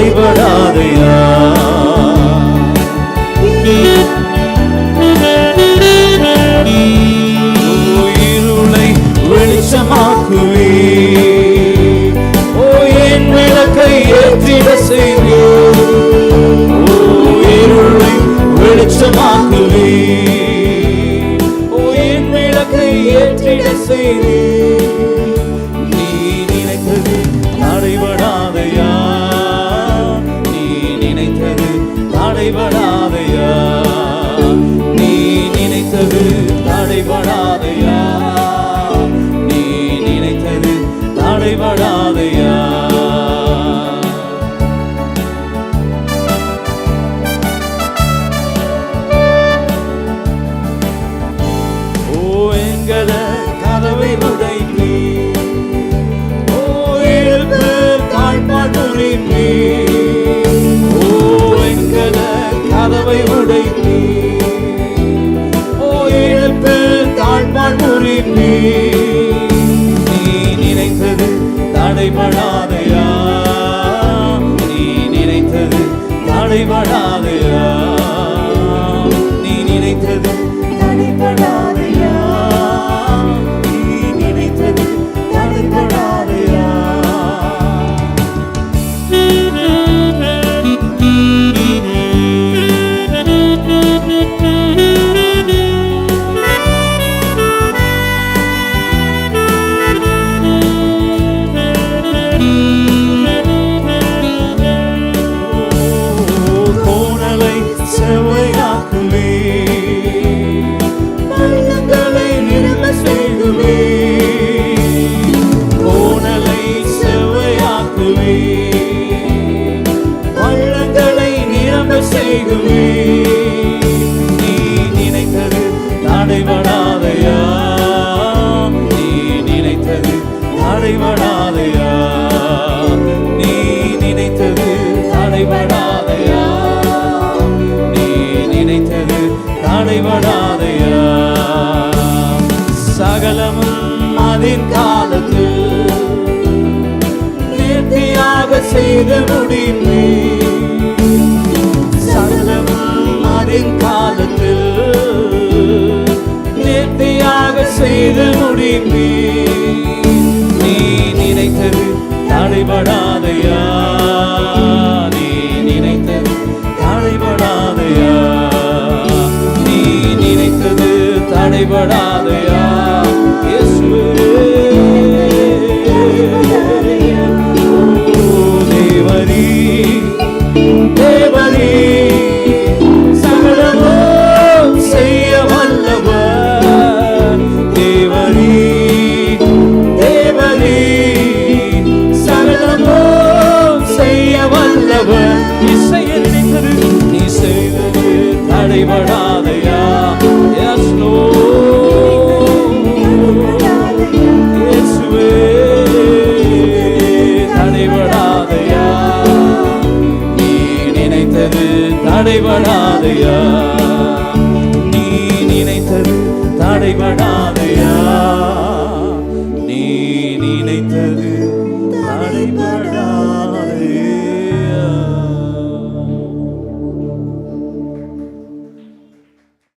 தடைபடாதையா ஓ, இருளை வெளிச்சமாக்குவே. ஓ என் விளக்கை ஏற்றிட செய்வே. ஓ இருளை வெளிச்சமாக்குவே. ஓ என் விளக்கை ஏற்றிட செய்வே. தடைபடாதையா? நீ நினைத்தது தடைபடா தடைபடாதையா வள்ளங்களை நிரம்ப செய்குமே நீ நினைத்தது தடைபடாதையா? நீ நினைத்தது தடைபடாதையா? நீ நினைத்தது தடைபடாதையா? நீ நினைத்தது தடைபடாதையா? சகலமும் அதின் காலத்தில் செய்து முடிப்பே சகலமும் அதின் காலத்தில் நேர்த்தியாக செய்து முடிப்பே நீ நினைத்தது தடைபடாதையா? நீ நினைத்தது தடைபடாதையா? நீ நினைத்தது தடைபடாதையா? செய்ய நினைத்தது நீ செய்தது தடைபடாதையா? Yes, Lord. தடைபடாதையா? நீ நினைத்தது தடைபடாதையா? நீ நினைத்தது தடைபடாதையா? நீ நினைத்தது